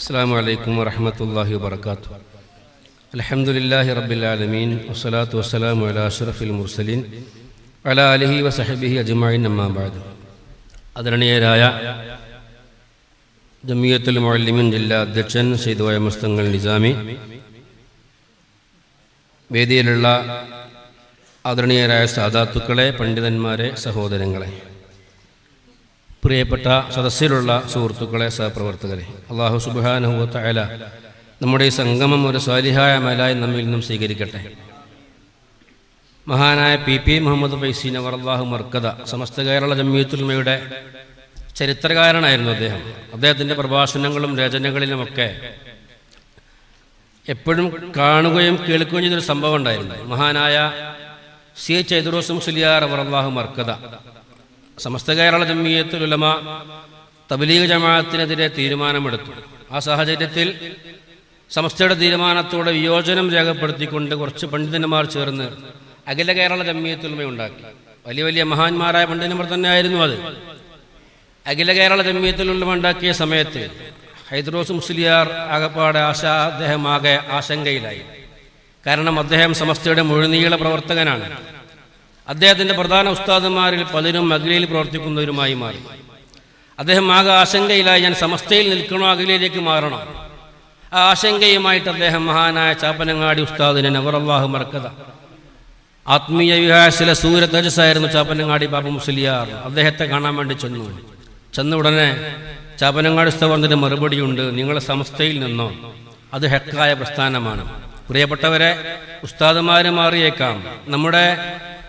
അസ്സാം വലൈക്കും വരഹമത്തല്ലാഹി വാത്തു അലഹമുല്ലാഹി റബ്ബിലാലമീൻ വസ്സലാത്തു വസ്സലാമു അല അഷറഫുൽ മുർസലീൻ. അല അലഹി വസഹബിഹി അജ്മായിൻ അമ്മാബാദ് ആദരണീയരായ ജമിയത്തുൽ മൊല്ലിമിൻ ജില്ലാ അധ്യക്ഷൻ സെയ്ദ് വയ മുസ്തങ്ങൾ നിസാമി. വേദിയിലുള്ള ആദരണീയരായ സാധാത്തുക്കളെ പണ്ഡിതന്മാരെ സഹോദരങ്ങളെ. പ്രിയപ്പെട്ട സദസ്സിലുള്ള സുഹൃത്തുക്കളെ സഹപ്രവർത്തകരെ അള്ളാഹു സുബാനുഹൂത്തല നമ്മുടെ ഈ സംഗമം ഒരു സ്വാലിഹായ മലായി നമ്മിൽ നിന്നും സ്വീകരിക്കട്ടെ. മഹാനായ പി പി മുഹമ്മദ് ഫൈസീൻ അവർ അള്ളാഹു സമസ്ത കേരള ജമ്മിയത്തുൽമയുടെ ചരിത്രകാരനായിരുന്നു അദ്ദേഹം. അദ്ദേഹത്തിന്റെ പ്രഭാഷണങ്ങളും രചനകളിലുമൊക്കെ എപ്പോഴും കാണുകയും കേൾക്കുകയും ചെയ്തൊരു സംഭവം ഉണ്ടായിരുന്നു. മഹാനായ സി ചൈദ്രോസ് മുസ്ലിയാർ അവർ അള്ളാഹു മർക്കത സമസ്ത കേരള ജമ്മിയത്തുൽ ഉലമ തബലീഗ് ജമാഅത്തിനെതിരെ തീരുമാനമെടുത്തു. ആ സാഹചര്യത്തിൽ സമസ്തയുടെ തീരുമാനത്തോടെ വിയോജനം രേഖപ്പെടുത്തിക്കൊണ്ട് കുറച്ച് പണ്ഡിതന്മാർ ചേർന്ന് അഖില കേരള ജമ്മിയത്തുലമയുണ്ടാക്കി വലിയ വലിയ മഹാന്മാരായ പണ്ഡിതന്മാർ തന്നെയായിരുന്നു അത്. അഖില കേരള ജമ്മിയത്തിലുള്ള ഉണ്ടാക്കിയ സമയത്ത് ഹൈദ്രോസ് മുസ്ലിയാർ ആകപ്പാടെ ആശ അദ്ദേഹം ആകെ ആശങ്കയിലായി. കാരണം അദ്ദേഹം സമസ്തയുടെ മുഴുനീള പ്രവർത്തകനാണ്. അദ്ദേഹത്തിന്റെ പ്രധാന ഉസ്താദന്മാരിൽ പലരും അഖിലയിൽ പ്രവർത്തിക്കുന്നവരുമായി മാറി. അദ്ദേഹം ആകെ ആശങ്കയിലായി ഞാൻ സമസ്തയിൽ നിൽക്കണോ അഖിലയിലേക്ക് മാറണം? ആ ആശങ്കയുമായിട്ട് അദ്ദേഹം മഹാനായ ചാപ്പനങ്ങാടി ഉസ്താദിനെ നവറല്ലാഹു മറക്കത. ആത്മീയ വിഹാസിലെ സൂര്യ തേജസ്സായിരുന്നു ചാപ്പനങ്ങാടി ബാബു മുസ്ലിയാർ. അദ്ദേഹത്തെ കാണാൻ വേണ്ടി ചെന്നു. ചെന്ന ഉടനെ ചാപ്പനങ്ങാടി പറഞ്ഞതിന് മറുപടിയുണ്ട് നിങ്ങളെ സമസ്തയിൽ നിന്നോ? അത് ഹെക്കായ പ്രസ്ഥാനമാണ്. പ്രിയപ്പെട്ടവരെ ഉസ്താദുമാര് മാറിയേക്കാം. നമ്മുടെ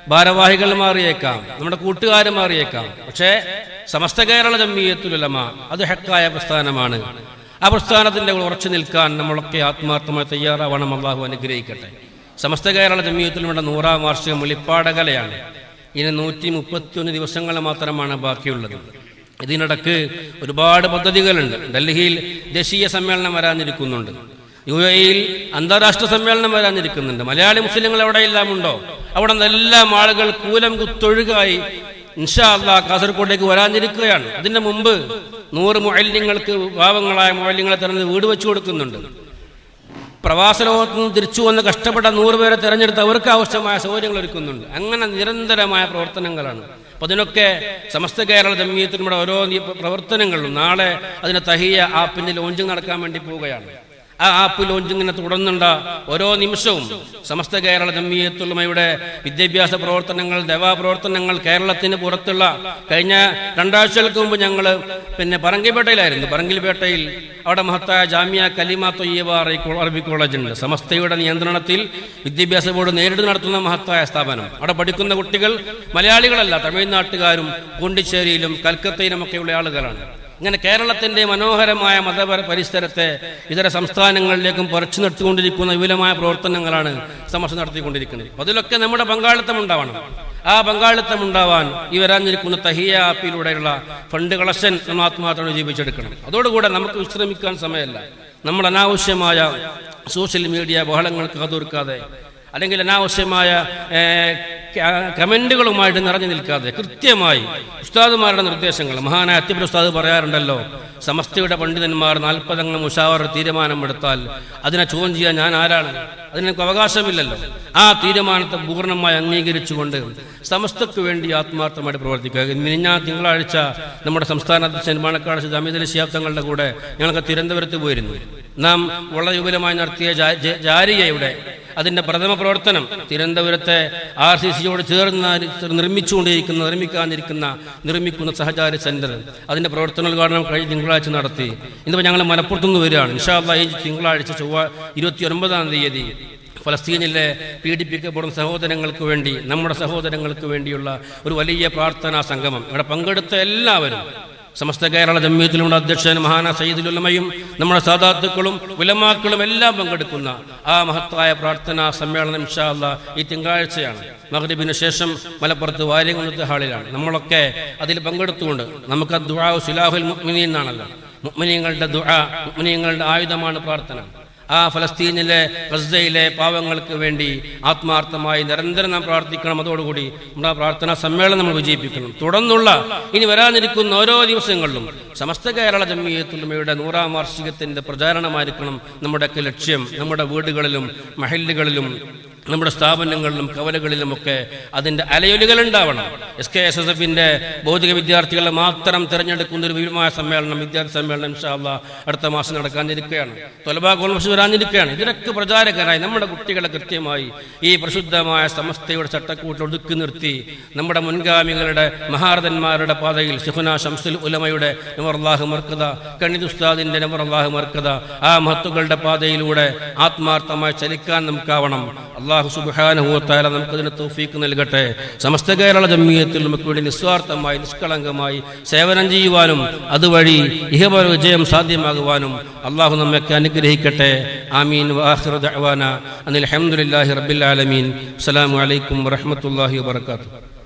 ഭാരവാഹികൾ മാറിയേക്കാം. നമ്മുടെ കൂട്ടുകാർ മാറിയേക്കാം. പക്ഷേ സമസ്ത കേരള ജമ്മിയത്തുലമ അത് ഹെക്കായ പ്രസ്ഥാനമാണ്. ആ പ്രസ്ഥാനത്തിന്റെ ഉറച്ചു നിൽക്കാൻ നമ്മളൊക്കെ ആത്മാർത്ഥമായി തയ്യാറാവണം. അള്ളാഹു അനുഗ്രഹിക്കട്ടെ. സമസ്ത കേരള ജമ്മിയത്തിലുമുള്ള നൂറാം വാർഷികം വെളിപ്പാടകലയാണ്. ഇനി നൂറ്റി മുപ്പത്തിയൊന്ന് ദിവസങ്ങൾ മാത്രമാണ് ബാക്കിയുള്ളത്. ഇതിനിടക്ക് ഒരുപാട് പദ്ധതികളുണ്ട്. ഡൽഹിയിൽ ദേശീയ സമ്മേളനം വരാനിരിക്കുന്നുണ്ട്. യു എയിൽ അന്താരാഷ്ട്ര സമ്മേളനം വരാനിരിക്കുന്നുണ്ട്. മലയാളി മുസ്ലിങ്ങൾ എവിടെയെല്ലാം ഉണ്ടോ? അവിടെ നിന്നെല്ലാം ആളുകൾ കൂലം കുത്തൊഴുകായി. ഇൻഷാ അല്ലാ കാസർഗോഡേക്ക് വരാനിരിക്കുകയാണ്. അതിന്റെ മുമ്പ് നൂറ് മൊയല്യങ്ങൾക്ക് പാവങ്ങളായ മൊയല്യങ്ങളെ തിരഞ്ഞ് വീട് വെച്ചു കൊടുക്കുന്നുണ്ട്. പ്രവാസ ലോകത്ത് നിന്ന് തിരിച്ചു വന്ന് കഷ്ടപ്പെട്ട നൂറ് പേരെ തിരഞ്ഞെടുത്ത് അവർക്ക് ആവശ്യമായ സൗകര്യങ്ങൾ ഒരുക്കുന്നുണ്ട്. അങ്ങനെ നിരന്തരമായ പ്രവർത്തനങ്ങളാണ്. അപ്പൊ അതിനൊക്കെ സമസ്ത കേരള ജമീയത്തിലൂടെ ഓരോ പ്രവർത്തനങ്ങളും നാളെ അതിന് തഹിയ ആപ്പിന്റെ ലോഞ്ചിങ് നടക്കാൻ വേണ്ടി പോവുകയാണ്. ആ ആപ്പ് ലോഞ്ച് ഇങ്ങനെ തുടർന്നുണ്ട. ഓരോ നിമിഷവും സമസ്ത കേരള ജമ്മിയത്തുള്ളമയുടെ വിദ്യാഭ്യാസ പ്രവർത്തനങ്ങൾ ദേവാപ്രവർത്തനങ്ങൾ കേരളത്തിന് പുറത്തുള്ള കഴിഞ്ഞ രണ്ടാഴ്ചകൾക്ക് മുമ്പ് ഞങ്ങൾ പിന്നെ പറങ്കിപേട്ടയിലായിരുന്നു. പറങ്കിൽപേട്ടയിൽ അവിടെ മഹത്തായ ജാമ്യ കലിമ തൊയ്യബ അറബി കോളേജ് ഉണ്ട് സമസ്തയുടെ നിയന്ത്രണത്തിൽ വിദ്യാഭ്യാസ ബോർഡ് നേരിട്ട് നടത്തുന്ന മഹത്തായ സ്ഥാപനം. അവിടെ പഠിക്കുന്ന കുട്ടികൾ മലയാളികളല്ല തമിഴ്നാട്ടുകാരും പോണ്ടിച്ചേരിയിലും കൽക്കത്തയിലും ഒക്കെയുള്ള ആളുകളാണ്. ഇങ്ങനെ കേരളത്തിന്റെ മനോഹരമായ മതപര പരിസരത്തെ ഇതര സംസ്ഥാനങ്ങളിലേക്കും പറിച്ചു നട്ടുകൊണ്ടിരിക്കുന്ന വിപുലമായ പ്രവർത്തനങ്ങളാണ് സമർശം നടത്തിക്കൊണ്ടിരിക്കുന്നത്. അതിലൊക്കെ നമ്മുടെ പങ്കാളിത്തം ഉണ്ടാവണം. ആ പങ്കാളിത്തം ഉണ്ടാവാൻ ഈ വരാഞ്ഞിരിക്കുന്ന തഹിയ ആപ്പിലൂടെയുള്ള ഫണ്ട് കളക്ഷൻ നമ്മൾ ആത്മാർത്ഥം ജീവിച്ചെടുക്കണം. അതോടുകൂടെ നമുക്ക് വിശ്രമിക്കാൻ സമയമല്ല. നമ്മൾ അനാവശ്യമായ സോഷ്യൽ മീഡിയ ബഹളങ്ങൾക്ക് കാതോർക്കാതെ അല്ലെങ്കിൽ അനാവശ്യമായ കമന്റുകളുമായിട്ട് നിറഞ്ഞു നിൽക്കാതെ കൃത്യമായി ഉസ്താദുമാരുടെ നിർദ്ദേശങ്ങൾ. മഹാനായ അത്യപുര ഉസ്താദ് പറയാറുണ്ടല്ലോ സമസ്തയുടെ പണ്ഡിതന്മാർ നാൽപ്പതങ്ങൾ ഉഷാവർ തീരുമാനമെടുത്താൽ അതിനെ ചോദ്യം ചെയ്യാൻ ഞാൻ ആരാണ്? അതിനെനിക്ക് അവകാശമില്ലല്ലോ. ആ തീരുമാനത്തെ പൂർണമായി അംഗീകരിച്ചുകൊണ്ട് സമസ്തക്ക് വേണ്ടി ആത്മാർത്ഥമായിട്ട് പ്രവർത്തിക്കുക. ഞാൻ തിങ്കളാഴ്ച നമ്മുടെ സംസ്ഥാന അധ്യക്ഷൻ മണക്കാട് അമിതലി കൂടെ ഞങ്ങൾക്ക് തിരുവനന്തപുരത്ത് പോയിരുന്നു. നാം വളരെ വിപുലമായി നടത്തിയ ജാരിയയുടെ അതിന്റെ പ്രഥമ പ്രവർത്തനം തിരുവനന്തപുരത്തെ ആർ സി സിയോട് ചേർന്ന് നിർമ്മിച്ചുകൊണ്ടിരിക്കുന്ന നിർമ്മിക്കാതിരിക്കുന്ന നിർമ്മിക്കുന്ന സഹചാര സെന്റർ. അതിന്റെ പ്രവർത്തന ഉദ്ഘാടനം കഴിഞ്ഞ തിങ്കളാഴ്ച നടത്തി. ഇന്നിപ്പോൾ ഞങ്ങൾ മലപ്പുറത്തുനിന്ന് വരികയാണ്. ഇൻഷാല്ല ഈ തിങ്കളാഴ്ച ചൊവ്വ ഇരുപത്തി ഒൻപതാം തീയതി ഫലസ്തീനിലെ പീഡിപ്പിക്കപ്പെടുന്ന സഹോദരങ്ങൾക്ക് വേണ്ടി നമ്മുടെ സഹോദരങ്ങൾക്ക് വേണ്ടിയുള്ള ഒരു വലിയ പ്രാർത്ഥനാ സംഗമം. ഇവിടെ പങ്കെടുത്ത എല്ലാവരും സമസ്ത കേരള ജമ്മിയത്തിലുള്ള അധ്യക്ഷൻ മഹാന സയ്യിദുലമയും നമ്മുടെ സാധാത്തുക്കളും ഉലമാക്കളും എല്ലാം പങ്കെടുക്കുന്ന ആ മഹത്തായ പ്രാർത്ഥനാ സമ്മേളനം ഇൻഷാല്ല ഈ തിങ്കളാഴ്ചയാണ്. മഹ്രിബിന് ശേഷം മലപ്പുറത്ത് വാര്യകുന്നത്തെ ഹാളിലാണ്. നമ്മളൊക്കെ അതിൽ പങ്കെടുത്തുകൊണ്ട് നമുക്ക് ദുആ സുലാഹുൽ മുഅ്മിനീൻ എന്നാണല്ലോ. മുഅ്മിനീങ്ങളുടെ ദുആ മുഅ്മിനീങ്ങളുടെ ആയുധമാണ് പ്രാർത്ഥന. ആ ഫലസ്തീനിലെ ഗസയിലെ പാവങ്ങൾക്ക് വേണ്ടി ആത്മാർത്ഥമായി നിരന്തരം നാം പ്രാർത്ഥിക്കണം. അതോടുകൂടി നമ്മുടെ പ്രാർത്ഥനാ സമ്മേളനം നമ്മൾ വിജയിപ്പിക്കണം. തുടർന്നുള്ള ഇനി വരാനിരിക്കുന്ന ഓരോ ദിവസങ്ങളിലും സമസ്ത കേരള ജമീയത്തുലമയുടെ നൂറാം വാർഷികത്തിന്റെ പ്രചാരണമായിരിക്കണം നമ്മുടെയൊക്കെ ലക്ഷ്യം. നമ്മുടെ വീടുകളിലും മഹല്ലുകളിലും നമ്മുടെ സ്ഥാപനങ്ങളിലും കവലകളിലുമൊക്കെ അതിന്റെ അലയൊലികൾ ഉണ്ടാവണം എസ് കെ എസ് എസ് എഫിന്റെ ഭൗതിക വിദ്യാർത്ഥികളെ മാത്രം തിരഞ്ഞെടുക്കുന്ന ഒരു വിപുലമായ സമ്മേളനം വിദ്യാർത്ഥി സമ്മേളനം ഇൻഷാല്ല അടുത്ത മാസം നടക്കാനിരിക്കുകയാണ്. തൊലബാ കോൺഗ്രസ് വരാനിരിക്കുകയാണ്. ഇതിനൊക്കെ പ്രചാരകരായി. നമ്മുടെ കുട്ടികളെ കൃത്യമായി ഈ പ്രശുദ്ധമായ സമസ്തയുടെ ചട്ടക്കൂട്ടിൽ ഒതുക്കി നിർത്തി നമ്മുടെ മുൻഗാമികളുടെ മഹാരഥന്മാരുടെ പാതയിൽ ഷിഫുന ഷംസുൽ ഉലമയുടെ നമർലാഹു മർക്കത കണ്ണിദ് ഉസ്താദിന്റെ നമർലാഹു മർക്കത ആ മഹത്തുക്കളുടെ പാതയിലൂടെ ആത്മാർത്ഥമായി ചലിക്കാൻ നമുക്കാവണം. സുബാനുഭവത്താല നമുക്കതിന് തൗഫീക്ക് നൽകട്ടെ. സമസ്ത കേരള ജമ്മീയത്തിൽ നമുക്ക് വേണ്ടി നിസ്വാർത്ഥമായി നിഷ്കളങ്കമായി സേവനം ചെയ്യുവാനും അതുവഴി ഇഹപര വിജയം സാധ്യമാകുവാനും അള്ളാഹു നമ്മയൊക്കെ അനുഗ്രഹിക്കട്ടെ. ആമീൻ. വാഹിർ ദഅ്വാന അനിൽ അൽഹംദുലില്ലാഹി റബ്ബിൽ ആലമീൻ. അസ്സലാമു അലൈക്കും വറഹ്മത്തുള്ളാഹി വബറകാതുഹു.